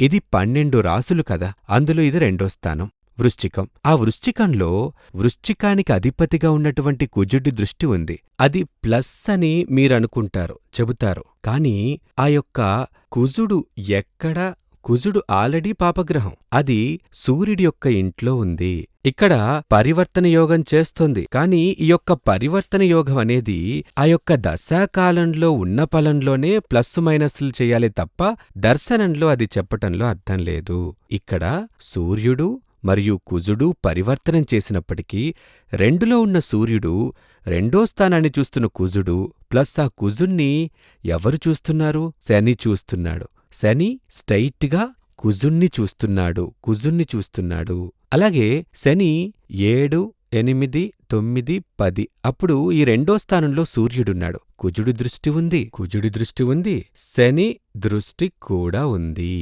ఇది పన్నెండు రాసులు కదా అందులో ఇది రెండో స్థానం. వృశ్చికం. ఆ వృశ్చికంలో వృశ్చికానికి అధిపతిగా ఉన్నటువంటి కుజుడి దృష్టి ఉంది. అది ప్లస్ అని మీరనుకుంటారు చెబుతారు. కానీ ఆ యొక్క కుజుడు ఎక్కడ కుజుడు ఆల్రెడీ పాపగ్రహం. అది సూర్యుడి యొక్క ఇంట్లో ఉంది. ఇక్కడ పరివర్తన యోగం చేస్తుంది. కానీ ఈ యొక్క పరివర్తన యోగం అనేది ఆ యొక్క దశాకాలంలో ఉన్న ఫలంలోనే ప్లస్ మైనస్లు చేయాలి తప్ప దర్శనంలో అది చెప్పటంలో అర్థం లేదు. ఇక్కడ సూర్యుడు మరియు కుజుడు పరివర్తనం చేసినప్పటికీ రెండులో ఉన్న సూర్యుడు రెండో స్థానాన్ని చూస్తున్న కుజుడు ప్లస్ ఆ కుజుణ్ణి ఎవరు చూస్తున్నారు? శని చూస్తున్నాడు. శని స్ట్రైట్గా కుజుణ్ణి చూస్తున్నాడు కుజుణ్ణి చూస్తున్నాడు. అలాగే శని ఏడు ఎనిమిది తొమ్మిది పది అప్పుడు ఈ రెండో స్థానంలో సూర్యుడున్నాడు. కుజుడి దృష్టి ఉంది కుజుడి దృష్టి ఉంది శని దృష్టి కూడా ఉంది.